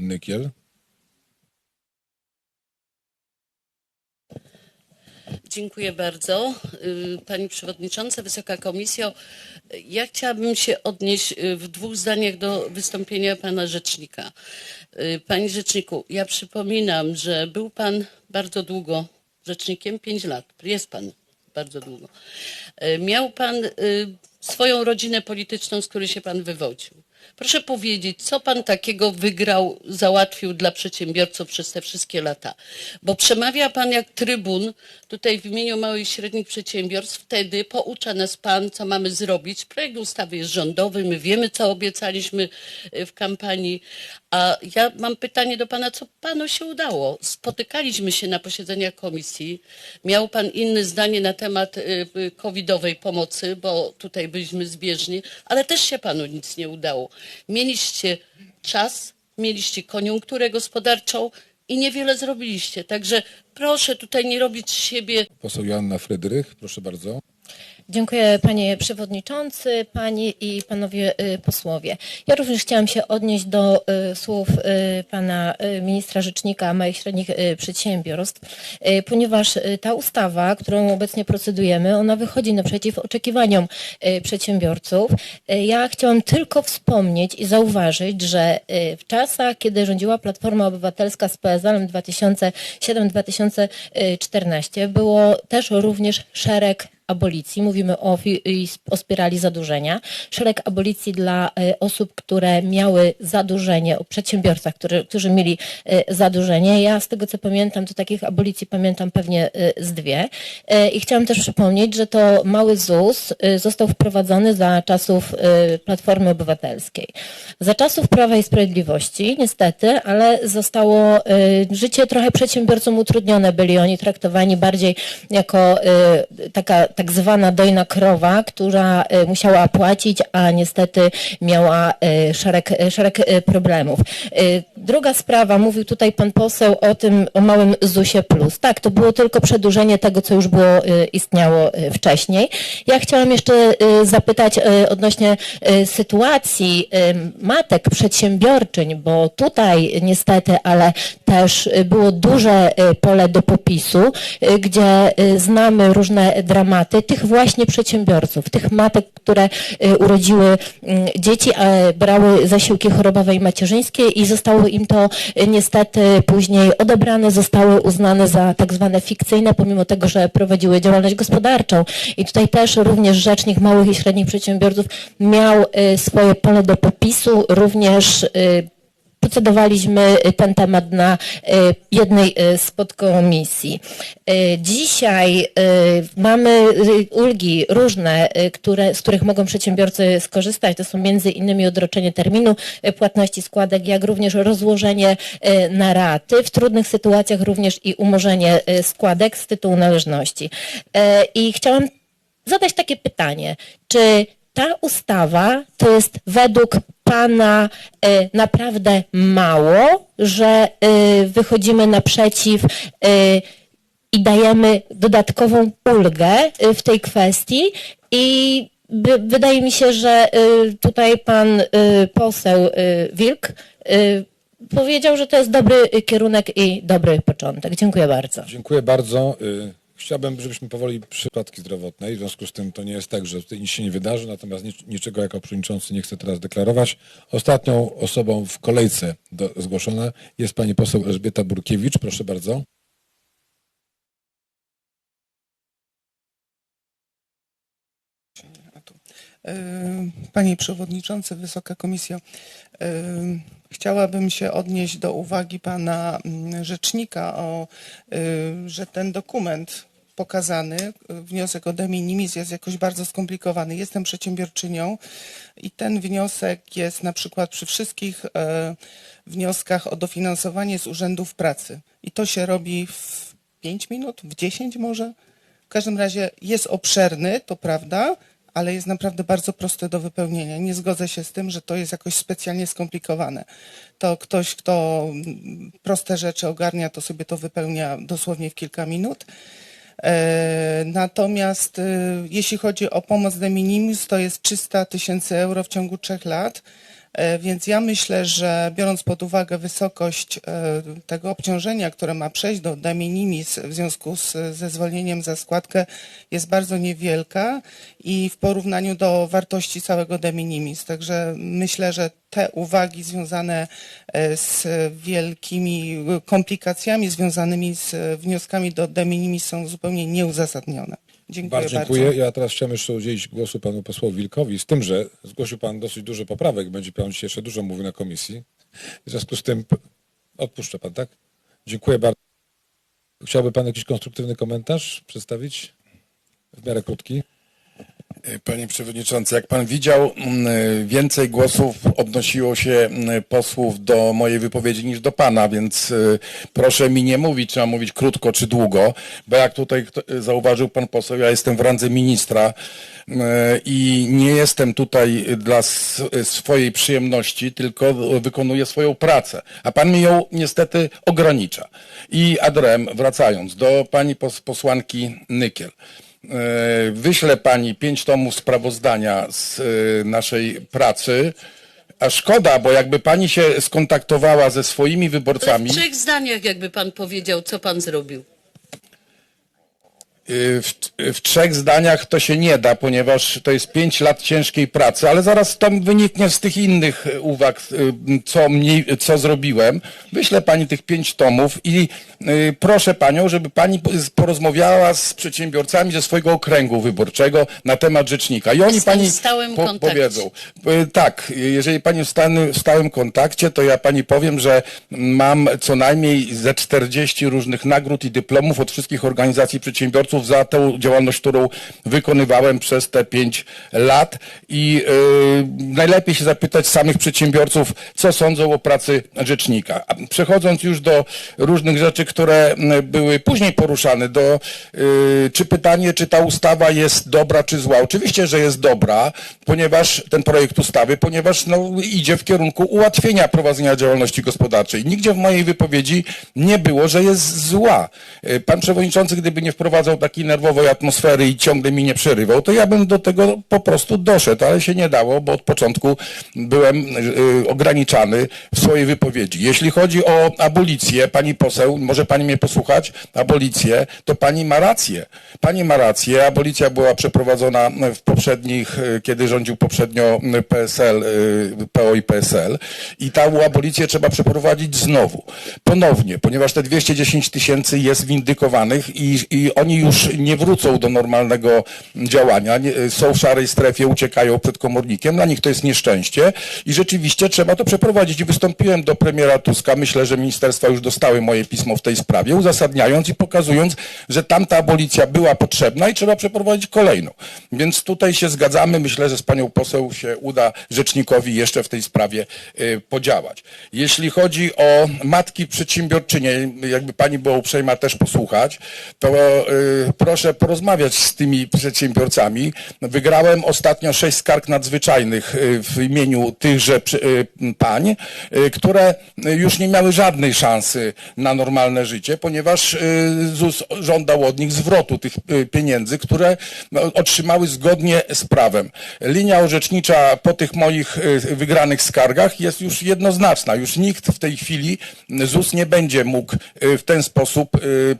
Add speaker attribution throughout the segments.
Speaker 1: Nykiel.
Speaker 2: Dziękuję bardzo. Y, Pani Przewodnicząca, Wysoka Komisjo, ja chciałabym się odnieść y, w dwóch zdaniach do wystąpienia Pana Rzecznika. Y, Panie Rzeczniku, ja przypominam, że był Pan bardzo długo rzecznikiem, pięć lat. Jest Pan bardzo długo. Miał Pan swoją rodzinę polityczną, z której się Pan wywodził. Proszę powiedzieć, co Pan takiego wygrał, załatwił dla przedsiębiorców przez te wszystkie lata? Bo przemawia Pan jak trybun tutaj w imieniu małych i średnich przedsiębiorstw. Wtedy poucza nas Pan, co mamy zrobić. Projekt ustawy jest rządowy, my wiemy, co obiecaliśmy y, w kampanii. A ja mam pytanie do Pana, co Panu się udało? Spotykaliśmy się na posiedzeniach komisji. Miał Pan inne zdanie na temat y, covidowej pomocy, bo tutaj byliśmy zbieżni, ale też się Panu nic nie udało. Mieliście czas, mieliście koniunkturę gospodarczą i niewiele zrobiliście. Także proszę tutaj nie robić siebie
Speaker 1: Poseł Joanna Frydrych, proszę bardzo.
Speaker 3: Dziękuję panie przewodniczący, panie i panowie y, posłowie. Ja również chciałam się odnieść do y, słów y, pana ministra rzecznika małych i średnich przedsiębiorstw, ponieważ ta ustawa, którą obecnie procedujemy, ona wychodzi naprzeciw oczekiwaniom przedsiębiorców. Ja chciałam tylko wspomnieć i zauważyć, że w czasach, kiedy rządziła Platforma Obywatelska z PSL-em 2007-2014 było też również szereg abolicji, mówimy o, o spirali zadłużenia, szereg abolicji dla e, osób, które miały zadłużenie, o przedsiębiorcach, którzy, mieli e, zadłużenie. Ja z tego co pamiętam, to takich abolicji pamiętam pewnie e, z dwie. I chciałam też przypomnieć, że to mały ZUS został wprowadzony za czasów Platformy Obywatelskiej. Za czasów Prawa i Sprawiedliwości, niestety, ale zostało życie trochę przedsiębiorcom utrudnione. Byli oni traktowani bardziej jako taka tak zwana dojna krowa, która e, musiała płacić, a niestety miała e, szereg, e, szereg problemów. Druga sprawa, mówił tutaj pan poseł o tym, o małym ZUSie plus. Tak, to było tylko przedłużenie tego, co już było, istniało wcześniej. Ja chciałam jeszcze zapytać odnośnie sytuacji matek przedsiębiorczyń, bo tutaj niestety, ale też było duże pole do popisu, gdzie znamy różne dramaty tych właśnie przedsiębiorców, tych matek, które e, urodziły mm, dzieci, a brały zasiłki chorobowe i macierzyńskie i zostało im to e, niestety później odebrane, zostały uznane za tak zwane fikcyjne, pomimo tego, że prowadziły działalność gospodarczą. I tutaj też również Rzecznik Małych i Średnich Przedsiębiorców miał e, swoje pole do popisu, również procedowaliśmy ten temat na e, jednej z podkomisji. E, Dzisiaj mamy ulgi różne, które, z których mogą przedsiębiorcy skorzystać. To są między innymi odroczenie terminu płatności składek, jak również rozłożenie na raty, w trudnych sytuacjach również i umorzenie składek z tytułu należności. I chciałam zadać takie pytanie, czy ta ustawa to jest według Pana e, naprawdę mało, że e, wychodzimy naprzeciw e, i dajemy dodatkową ulgę w tej kwestii i wydaje mi się, że tutaj pan poseł Wilk powiedział, że to jest dobry kierunek i dobry początek. Dziękuję bardzo.
Speaker 1: Dziękuję bardzo. Chciałbym, żebyśmy powoli przypadki zdrowotnej. W związku z tym to nie jest tak, że tutaj nic się nie wydarzy, natomiast nic, niczego jako przewodniczący nie chcę teraz deklarować. Ostatnią osobą w kolejce do, zgłoszona jest pani poseł Elżbieta Burkiewicz. Proszę bardzo.
Speaker 4: E, Panie Przewodniczący, Wysoka Komisjo, e, chciałabym się odnieść do uwagi Pana mm, Rzecznika, o, e, że ten dokument pokazany, wniosek o de minimis jest jakoś bardzo skomplikowany. Jestem przedsiębiorczynią i ten wniosek jest na przykład przy wszystkich e, wnioskach o dofinansowanie z urzędów pracy. I to się robi w 5 minut, w 10 może? W każdym razie jest obszerny, to prawda, ale jest naprawdę bardzo prosty do wypełnienia. Nie zgodzę się z tym, że to jest jakoś specjalnie skomplikowane. To ktoś, kto proste rzeczy ogarnia, to sobie to wypełnia dosłownie w kilka minut. E, Natomiast e, jeśli chodzi o pomoc de minimis, to jest 300 tysięcy euro w ciągu trzech lat. E, Więc ja myślę, że biorąc pod uwagę wysokość tego obciążenia, które ma przejść do de minimis w związku z, ze zwolnieniem za składkę jest bardzo niewielka i w porównaniu do wartości całego de minimis. Także myślę, że te uwagi związane e, z wielkimi komplikacjami związanymi z wnioskami do de minimis są zupełnie nieuzasadnione. Dziękuję
Speaker 1: Bardzo
Speaker 4: bardzo.
Speaker 1: dziękuję. Ja teraz chciałem jeszcze udzielić głosu panu posłowi Wilkowi, z tym, że zgłosił pan dosyć dużo poprawek, będzie pan dzisiaj jeszcze dużo mówił na komisji. W związku z tym odpuszcza pan, tak? Dziękuję bardzo. Chciałby pan jakiś konstruktywny komentarz przedstawić? W miarę krótki.
Speaker 5: Panie Przewodniczący, jak Pan widział, mm, więcej głosów odnosiło się posłów do mojej wypowiedzi niż do Pana, więc y, proszę mi nie mówić, mam mówić krótko czy długo, bo jak tutaj zauważył Pan poseł, ja jestem w randze ministra i nie jestem tutaj dla swojej przyjemności, tylko wykonuję swoją pracę, a Pan mi ją niestety ogranicza. I adrem, wracając do Pani pos- posłanki Nykiel. E, Wyślę pani pięć tomów sprawozdania z e, naszej pracy. A szkoda, bo jakby pani się skontaktowała ze swoimi wyborcami.
Speaker 2: w trzech zdaniach jakby pan powiedział, co pan zrobił.
Speaker 5: W, w trzech zdaniach to się nie da, ponieważ to jest pięć lat ciężkiej pracy, ale zaraz to wyniknie z tych innych uwag, y, co, mniej, co zrobiłem. Wyślę pani tych pięć tomów i y, proszę panią, żeby pani po- porozmawiała z przedsiębiorcami ze swojego okręgu wyborczego na temat rzecznika. I oni pani
Speaker 2: kontakcie.
Speaker 5: powiedzą. Y, Tak, jeżeli pani w stałym kontakcie, to ja pani powiem, że mam co najmniej ze 40 różnych nagród i dyplomów od wszystkich organizacji przedsiębiorców za tę działalność, którą wykonywałem przez te 5 lat i y, najlepiej się zapytać samych przedsiębiorców, co sądzą o pracy rzecznika. A Przechodząc już do różnych rzeczy, które m, były później poruszane, do y, czy pytanie, czy ta ustawa jest dobra, czy zła. Oczywiście, że jest dobra, ponieważ ten projekt ustawy, ponieważ no, idzie w kierunku ułatwienia prowadzenia działalności gospodarczej. Nigdzie w mojej wypowiedzi nie było, że jest zła. Y, Pan przewodniczący, gdyby nie wprowadzał takiej nerwowej atmosfery i ciągle mi nie przerywał, to ja bym do tego po prostu doszedł, ale się nie dało, bo od początku byłem y, ograniczany w swojej wypowiedzi. Jeśli chodzi o abolicję, pani poseł, może pani mnie posłuchać, abolicję, to pani ma rację. Pani ma rację, abolicja była przeprowadzona w poprzednich, y, kiedy rządził poprzednio PSL, y, PO i PSL i tą abolicję trzeba przeprowadzić znowu, ponownie, ponieważ te 210 tysięcy jest windykowanych i, i oni już nie wrócą do normalnego działania, nie, są w szarej strefie, uciekają przed komornikiem, dla nich to jest nieszczęście. I rzeczywiście trzeba to przeprowadzić. I wystąpiłem do premiera Tuska, myślę, że ministerstwa już dostały moje pismo w tej sprawie, uzasadniając i pokazując, że tamta abolicja była potrzebna i trzeba przeprowadzić kolejną. Więc tutaj się zgadzamy, myślę, że z panią poseł się uda rzecznikowi jeszcze w tej sprawie y, podziałać. Jeśli chodzi o matki przedsiębiorczynie, jakby pani była uprzejma też posłuchać, to y, proszę porozmawiać z tymi przedsiębiorcami. Wygrałem ostatnio sześć skarg nadzwyczajnych y, w imieniu tychże y, pań, y, które już nie miały żadnej szansy na normalne życie, ponieważ ZUS żądał od nich zwrotu tych pieniędzy, które no, otrzymały zgodnie z prawem. Linia orzecznicza po tych moich wygranych skargach jest już jednoznaczna. Już nikt w tej chwili ZUS nie będzie mógł w ten sposób y,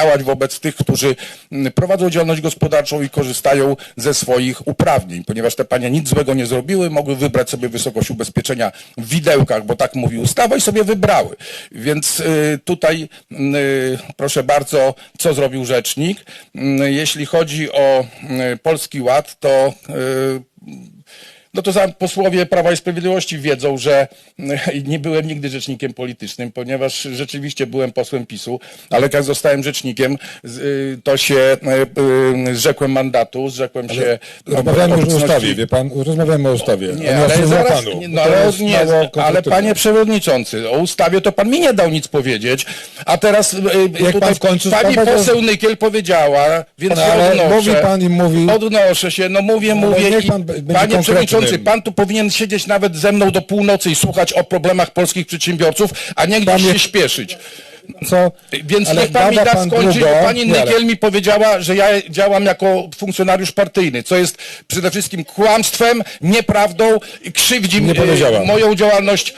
Speaker 5: działać wobec tych, którzy mm, prowadzą działalność gospodarczą i korzystają ze swoich uprawnień, ponieważ te panie nic złego nie zrobiły, mogły wybrać sobie wysokość ubezpieczenia w widełkach, bo tak mówi ustawa i sobie wybrały. Więc y, tutaj y, proszę bardzo, co zrobił rzecznik. Y, Jeśli chodzi o Polski Ład, to y, no to posłowie Prawa i Sprawiedliwości wiedzą, że e, nie byłem nigdy rzecznikiem politycznym, ponieważ rzeczywiście byłem posłem PiSu, ale jak zostałem rzecznikiem, y, to się e, y, zrzekłem mandatu, zrzekłem się
Speaker 1: Rozmawiamy już o ustawie, wie pan? Rozmawiamy o ustawie.
Speaker 5: nie, ale
Speaker 1: o
Speaker 5: zaraz,
Speaker 1: panu.
Speaker 5: no, ale, nie, ale panie przewodniczący, o ustawie to pan mi nie dał nic powiedzieć, a teraz e,
Speaker 1: pan
Speaker 5: tutaj
Speaker 1: w końcu
Speaker 5: pani
Speaker 1: sprawę-
Speaker 5: poseł Nykiel powiedziała, więc
Speaker 1: ale
Speaker 5: odnoszę.
Speaker 1: mówi pan i mówi-
Speaker 5: Odnoszę się, no mówię,
Speaker 1: No, ale
Speaker 5: mówię
Speaker 1: niech
Speaker 5: i
Speaker 1: pan
Speaker 5: panie przewodniczący,
Speaker 1: konkretnym.
Speaker 5: pan tu powinien siedzieć nawet ze mną do północy i słuchać o problemach polskich przedsiębiorców, a nie gdzieś się śpieszyć.
Speaker 1: co,
Speaker 5: Więc
Speaker 1: ale
Speaker 5: niech pan mi da skończyć, bo pani Nykiel mi powiedziała, że ja działam jako funkcjonariusz partyjny, co jest przede wszystkim kłamstwem, nieprawdą, i krzywdzi
Speaker 1: Nie
Speaker 5: e, moją działalność.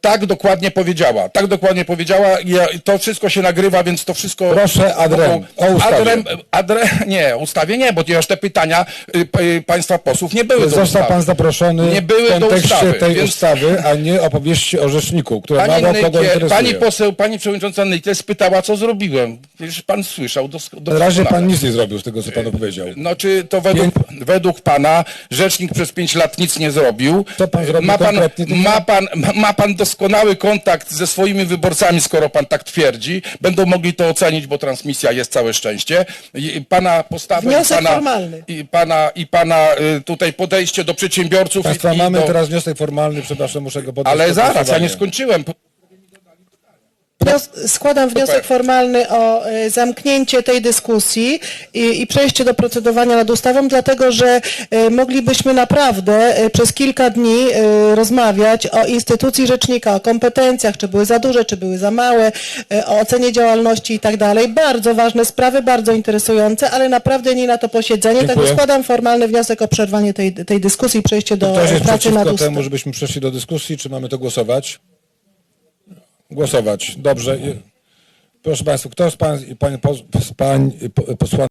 Speaker 5: Tak dokładnie powiedziała. Tak dokładnie powiedziała. Ja, to wszystko się nagrywa, więc to wszystko.
Speaker 1: Proszę ad rem. O ustawie.
Speaker 5: Ad rem, ad rem, nie, ustawie nie, bo ponieważ te pytania y, y, państwa posłów nie były do
Speaker 1: Został
Speaker 5: ustawy.
Speaker 1: pan zaproszony
Speaker 5: Nie były
Speaker 1: w
Speaker 5: do
Speaker 1: kontekście
Speaker 5: ustawy,
Speaker 1: tej
Speaker 5: więc-
Speaker 1: ustawy, a nie opowieści o rzeczniku, które
Speaker 5: Pani,
Speaker 1: mało kogo interesuje.
Speaker 5: pani poseł, pani przewodnicząca Nykiel spytała, co zrobiłem. Przecież pan słyszał dos-
Speaker 1: Na razie pan nic nie zrobił z tego, co pan powiedział.
Speaker 5: No czy to według, według pana rzecznik przez pięć lat nic nie zrobił?
Speaker 1: Co pan zrobił
Speaker 5: ma pan, ma, pan, ma- pan doskonały kontakt ze swoimi wyborcami, skoro pan tak twierdzi. Będą mogli to ocenić, bo transmisja jest całe szczęście. I pana postawę
Speaker 6: Wniosek
Speaker 5: i pana,
Speaker 6: formalny.
Speaker 5: i pana, i pana y, tutaj podejście do przedsiębiorców.
Speaker 1: Państwa,
Speaker 5: i, i
Speaker 1: mamy
Speaker 5: do,
Speaker 1: teraz wniosek formalny, przepraszam, muszę go poddać
Speaker 5: Ale
Speaker 1: pod
Speaker 5: zaraz, ja
Speaker 1: głosowanie.
Speaker 5: nie skończyłem.
Speaker 6: Składam wniosek formalny o e, zamknięcie tej dyskusji i, i przejście do procedowania nad ustawą, dlatego że e, moglibyśmy naprawdę e, przez kilka dni rozmawiać o instytucji rzecznika, o kompetencjach, czy były za duże, czy były za małe, o ocenie działalności i tak dalej. Bardzo ważne sprawy, bardzo interesujące, ale naprawdę nie na to posiedzenie.
Speaker 1: Dziękuję.
Speaker 6: Także składam formalny wniosek o przerwanie tej, tej dyskusji i przejście do
Speaker 1: jest
Speaker 6: pracy nad
Speaker 1: przeciwko
Speaker 6: ustawą.
Speaker 1: temu, żebyśmy przeszli do dyskusji, czy mamy to głosować? Głosować. Dobrze. Proszę Państwa, kto z Pań i Pań, pań posłanek